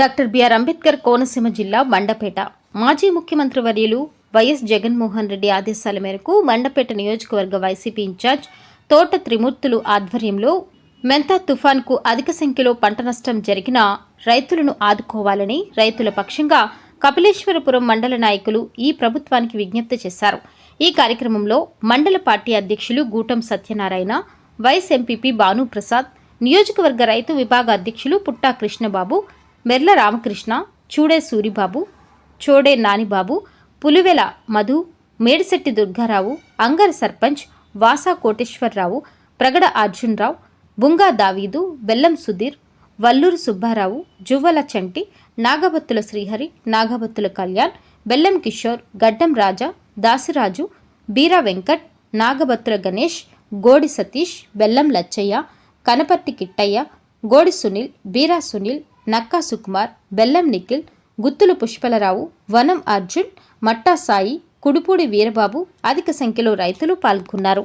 Doctor BR Ambedkar Konaseema జిల్లా మండపేట. మాజీ ముఖ్యమంత్రి వర్యులు వైఎస్ జగన్మోహన్ రెడ్డి ఆదేశాల మేరకు మండపేట నియోజకవర్గ వైసీపీ ఇన్ఛార్జ్ తోట త్రిమూర్తులు ఆధ్వర్యంలో మెంతా తుఫాన్కు అధిక సంఖ్యలో పంట నష్టం జరిగిన రైతులను ఆదుకోవాలని రైతుల పక్షంగా కపిలేశ్వరపురం మండల నాయకులు ఈ ప్రభుత్వానికి విజ్ఞప్తి చేశారు. ఈ కార్యక్రమంలో మండల పార్టీ అధ్యక్షులు గూటం సత్యనారాయణ వైస్ ఎంపీపీ భానుప్రసాద్ నియోజకవర్గ రైతు విభాగ అధ్యక్షులు పుట్టా కృష్ణబాబు మెర్ల రామకృష్ణ చూడే సూరిబాబు చోడే నానిబాబు పులివెల మధు మేడిశెట్టి దుర్గారావు అంగర్ సర్పంచ్ వాసా కోటేశ్వరరావు ప్రగడ అర్జున్రావు బుంగా దావీదు బెల్లం సుధీర్ వల్లూరు సుబ్బారావు జువ్వల చంటి నాగబత్తుల శ్రీహరి నాగబత్తుల కళ్యాణ్ బెల్లం కిషోర్ గడ్డం రాజా దాసిరాజు బీరా వెంకట్ నాగబత్తుల గణేష్ గోడి సతీష్ బెల్లం లచ్చయ్య కనపర్తి కిట్టయ్య గోడి సునీల్ బీరా సునీల్ నక్కా సుకుమార్ బెల్లం నిఖిల్ గుత్తులు పుష్పలరావు వనం అర్జున్ మట్టా సాయి కుడుపూడి వీరబాబు అధిక సంఖ్యలో రైతులు పాల్గొన్నారు.